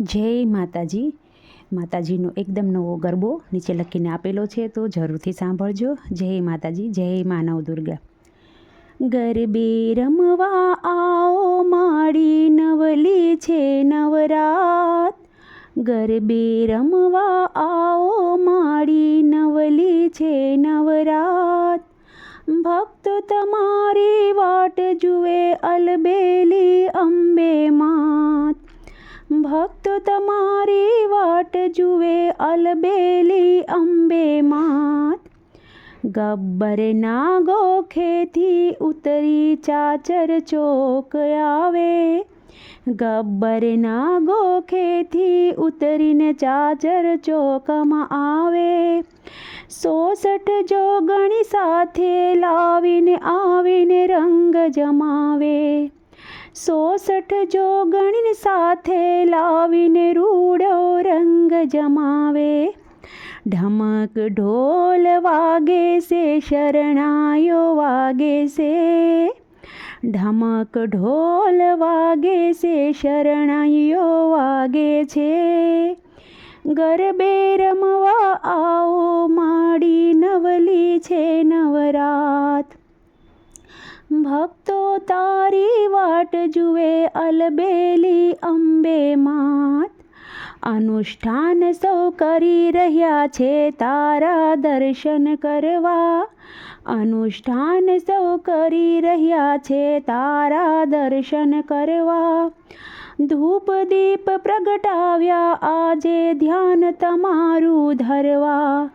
જય માતાજી. માતાજીનો એકદમ નવો ગરબો નીચે લખીને આપેલો છે, તો જરૂરથી સાંભળજો. જય માતાજી, જય માનવ દુર્ગા. ગરબે રમવા આવો માડી નવલી છે નવરાત. ગરબે રમવા આવો માડી નવલી છે નવરાત. ભક્ત તમારી વાટ જુએ અલબેલી અંબે માત ભક્ત તમારી વાટ જુએ અલબેલી અંબે માત. ગબ્બરના ગોખેથી ઉતરી ચાચર ચોક આવે. ગબ્બરના ગોખેથી ઉતરીને ચાચર ચોકમાં આવે. સોસઠ જોગણી સાથે લાવીને આવીને રંગ જમાવે. સોસઠ જોગણી સાથે લાવીને રૂડો રંગ જમાવે. ઢમક ઢોલ વાગે છે શરણાયો વાગે છે. ઢમક ઢોલ વાગે છે, શરણાઈઓ વાગે છે. ગરબે રમવા આવો, માડી નવલી છે નવરાત. ભક્તો તારી વાટ જુએ અલબેલી અંબે માત. અનુષ્ઠાન સૌ કરી રહ્યા છે તારા દર્શન કરવા. અનુષ્ઠાન સૌ કરી રહ્યા છે તારા દર્શન કરવા. ધૂપ દીપ પ્રગટાવ્યા આજે ધ્યાન તમારું ધરવા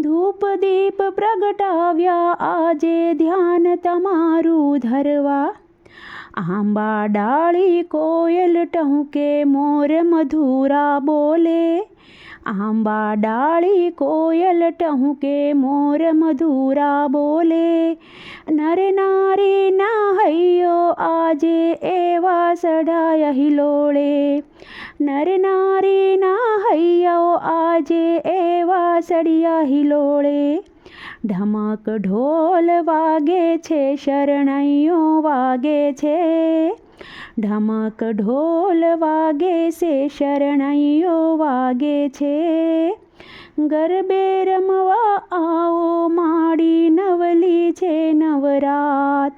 ધૂપ દીપ પ્રગટાવ્યા આજે ધ્યાન તમારું ધરવા આંબા ડાળી કોયલ ટહુકે મોર મધુરા બોલે આંબા ડાળી કોયલ ટહુકે મોર મધુરા બોલે નર નારી ના હૈયો આજે એવા સડાય હિલોળે. નર નારી ના હૈયો આજે એવા સડિયા હિલોળે. ઢમક ઢોલ વાગે છે શરણાઈઓ વાગે છે. ઢમક ઢોલ વાગે છે શરણાઈઓ વાગે છે. ગરબે રમવા આવો માડી નવલી છે નવરાત.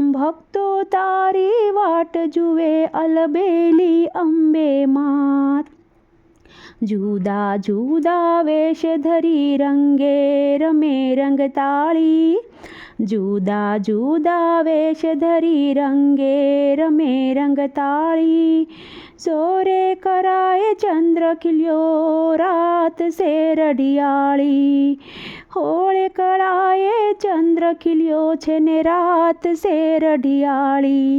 ભક્તો તારી વાટ જુએ અલબેલી અંબે માત. જુદા જુદા વેશ ધરી રંગે રમે રંગ તાળી. જુદા જુદા વેશ ધરી રંગે રમે રંગ તાળી. સોરે કરાય ચંદ્ર ખીલ્યો રાત સે રડિયાળી હોળે કળાએ ચંદ્ર ખીલ્યો છે ને રાત સે રડિયાળી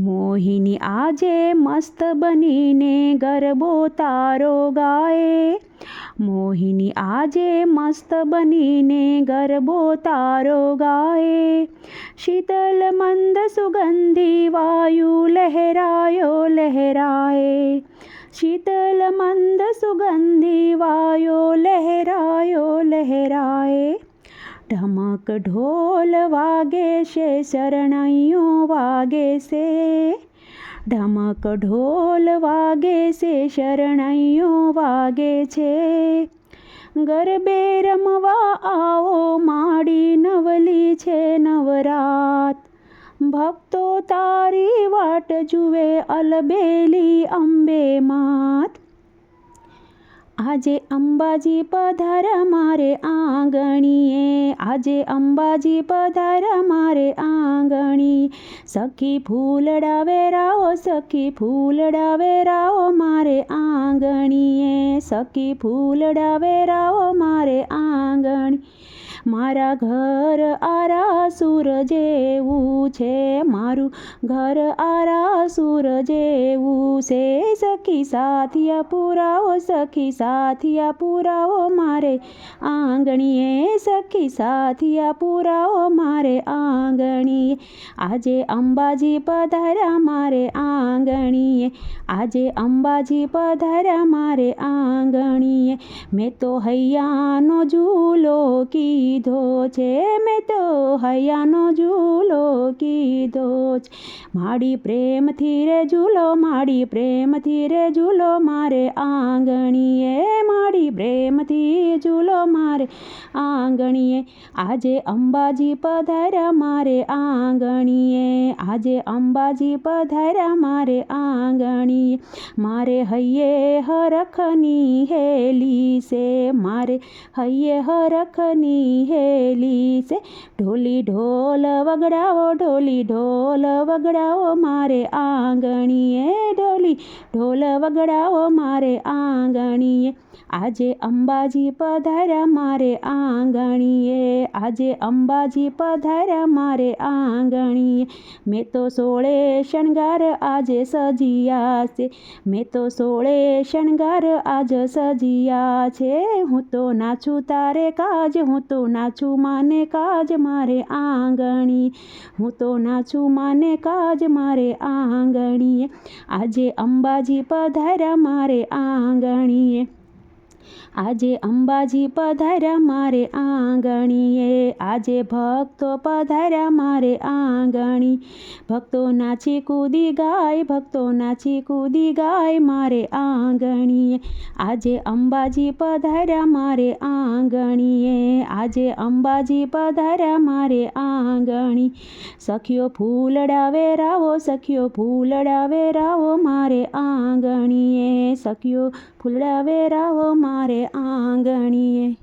મોહિની આજે મસ્ત બનીને ગરબો તારો ગાય મોહિની આજે મસ્ત બનીને ગરબો તારો ગાય શીતલ મંદ સુગંધી વાયુ લહેરાયો લહેરાય શીતલ મંદ સુગંધી વાયો લહેરાયો લહેરાય ઢમક ઢોલ વાગે છે, શરણૈયો વાગે છે. ઢમક ઢોલ વાગે છે શરણાઈઓ વાગે છે. ગરબે રમવા આવો, માડી નવલી છે નવરાત. ભક્તો તારી વાટ જુએ, અલબેલી અંબે માત. આજે અંબાજી પધાર મારે આંગણીએ. આજે અંબાજી પધાર મારે આંગણી. સખી ફૂલડા વેરાવો સખી ફૂલડા વેરાવો મારે આંગણીએ. સખી ફૂલડા વેરાવો મારે આંગણી. મારા ઘર આરાસુર જેવું છે, મારું ઘર આરાસુર જેવું છે, સખી સાથિયા પુરાવો સખી સાથિયા પુરાવો મારે આંગણીએ, સખી સાથિયા પુરાવો મારે આંગણીએ. આજે અંબાજી પધાર્યા મારે આંગણીએ, આજે અંબાજી પધાર્યા મારે આંગણીએ. મેં તો હૈયાનો ઝૂલો કી કીધો છે મેં તો હૈયાનો ઝૂલો કીધો છે. માડી પ્રેમથી રે ઝૂલો માડી પ્રેમથી રે ઝૂલો, મારે આંગણીએ માડી પ્રેમથી ઝૂલો, મારે આંગણીએ. આજે અંબાજી પધાર્યા, મારે આંગણીએ. આજે અંબાજી પધાર્યા, મારે આંગણીએ. મારે હૈયે હરખની હેલી છે, મારે હૈયે હરખની હેલી છે ઢોલી ઢોલ વગડાવો, ઢોલી ઢોલ વગડાવો, મારે આંગણીએ. ઢોલી ઢોલ વગડાવો, મારે આંગણીએ. આજે અંબાજી પધાર્યા મારે આંગણીએ. આજે અંબાજી પધાર્યા મારે આંગણીએ. મેં તો સોળે શણગાર આજે સજિયા છે. મેં તો સોળે શણગાર આજ સજિયા છે. હું તો નાચું તારે કાજ, હું તો નાચું માને કાજ મારે આંગણી હું તો નાચું માને કાજ મારે આંગણીએ. આજે અંબાજી પધાર્યા મારે આંગણીએ. આજે અંબાજી પધાર્યા મારે આંગણીએ. આજે ભક્તો પધાર્યા મારે આંગણી. ભક્તો નાચી કૂદી ગાય ભક્તો નાચી કૂદી ગાય મારે આંગણીએ. આજે અંબાજી પધાર્યા મારે આંગણીએ. આજે અંબાજી પધાર્યા મારે આંગણી. સખીઓ ફૂલડા વેરાવો સખીઓ ફૂલડા વેરાવો મારે આંગણીએ. સખીઓ ફૂલડા વેરાવો મારે આંગણીએ.